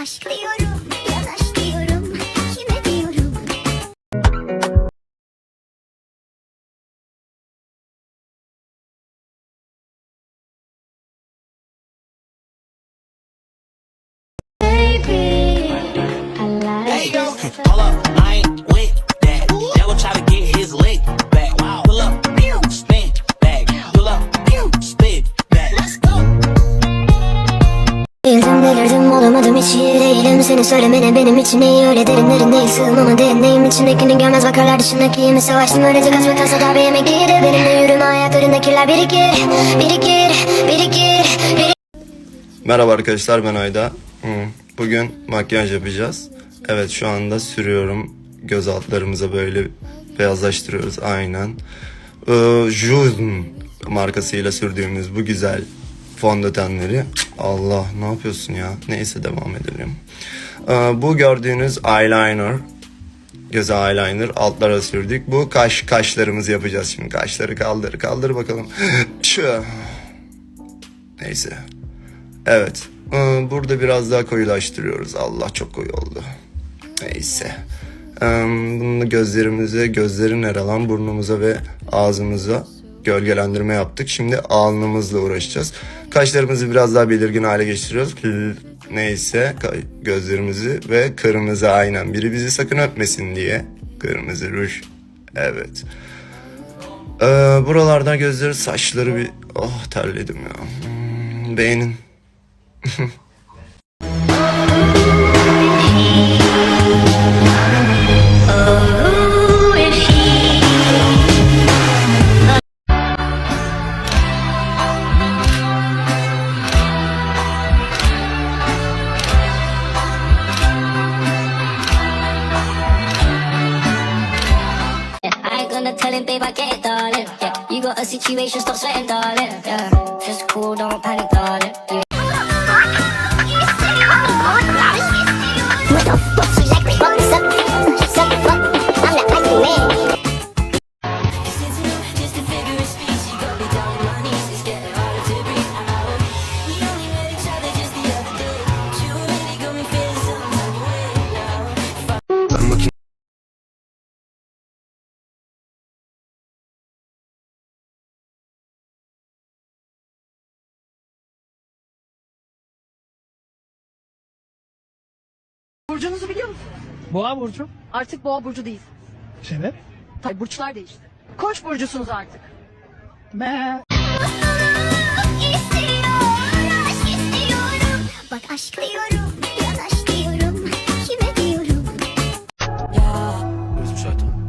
aşk Seni söylemene benim için iyi öyle derinlerin değil Sığmama derindeyim içindekini görmez bakarlar dışındaki mi Savaştım öylece kaç ve kasa darbe yemek değildi Benimle yürüme ayaklarındakiler birikir Birikir, birikir, birikir Merhaba arkadaşlar ben Ayda. Bugün makyaj yapacağız. Evet şu anda sürüyorum. Göz altlarımıza böyle beyazlaştırıyoruz aynen. Ee, June markasıyla sürdüğümüz bu güzel fondötenleri. Allah ne yapıyorsun ya? Neyse devam edelim. Ee, bu gördüğünüz eyeliner. Göze eyeliner altlara sürdük. Bu kaş kaşlarımızı yapacağız şimdi. Kaşları kaldır kaldır bakalım. Şu. Neyse. Evet. Ee, Burada biraz daha koyulaştırıyoruz. Allah çok koyu oldu. Neyse. Ee, Bunu gözlerimize, gözlerin yer alan burnumuza ve ağzımıza gölgelendirme yaptık. Şimdi alnımızla uğraşacağız. Kaşlarımızı biraz daha belirgin hale getiriyoruz. Neyse gözlerimizi ve kırmızı aynen. Biri bizi sakın öpmesin diye. Kırmızı ruj. Evet. Ee, buralardan gözleri saçları bir... Oh terledim ya. Hmm, beğenin. I ain't tell him, babe, I get it, darling. Yeah, you got a situation, stop sweating, darling. Yeah, just cool, don't panic, darling. Burcunuzu biliyor musun? Boğa burcu. Artık boğa burcu değil. Sebep? Tabii burçlar değişti. Koç burcusunuz artık. İstiyorum. Bak aşk diyorum, yanaş diyorum, kime diyorum?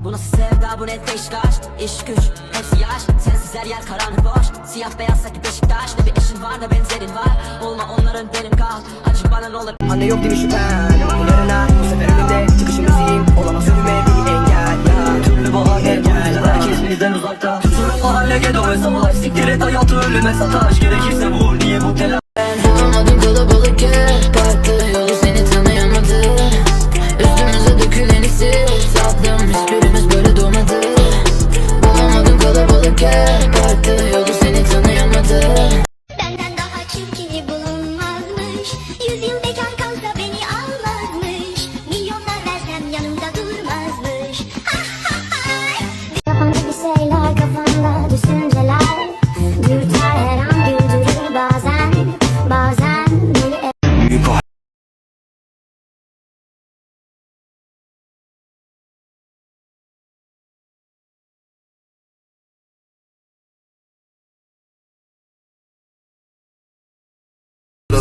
Bu nasıl sevda bu ne Beşiktaş İş güç hepsi yaş Sensiz her yer karanlık boş Siyah beyaz sanki Beşiktaş Ne bir eşin var ne benzerin var Olma onların benim kal Acı bana ne olur Anne yok değil mi şüphen bizden uzakta Tuturum mahalle gedo ve savaş Siktir et hayatı ölüme sataş. Gerekirse vur niye bu telaş? Bulamadım kalabalık yer Parkta yolu. Seni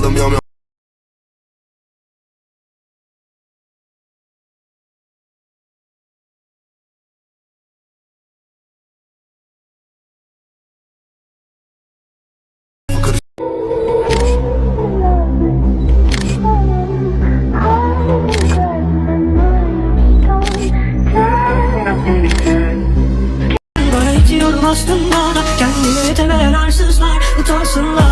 Adam yam yam. Bana. İtiyorum aslında Kendini temelen arsızlar Utansınlar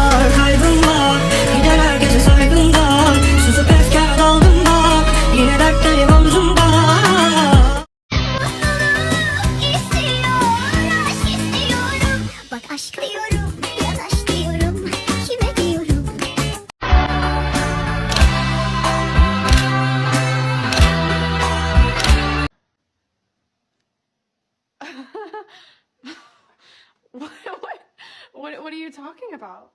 what, what, what, are you talking about?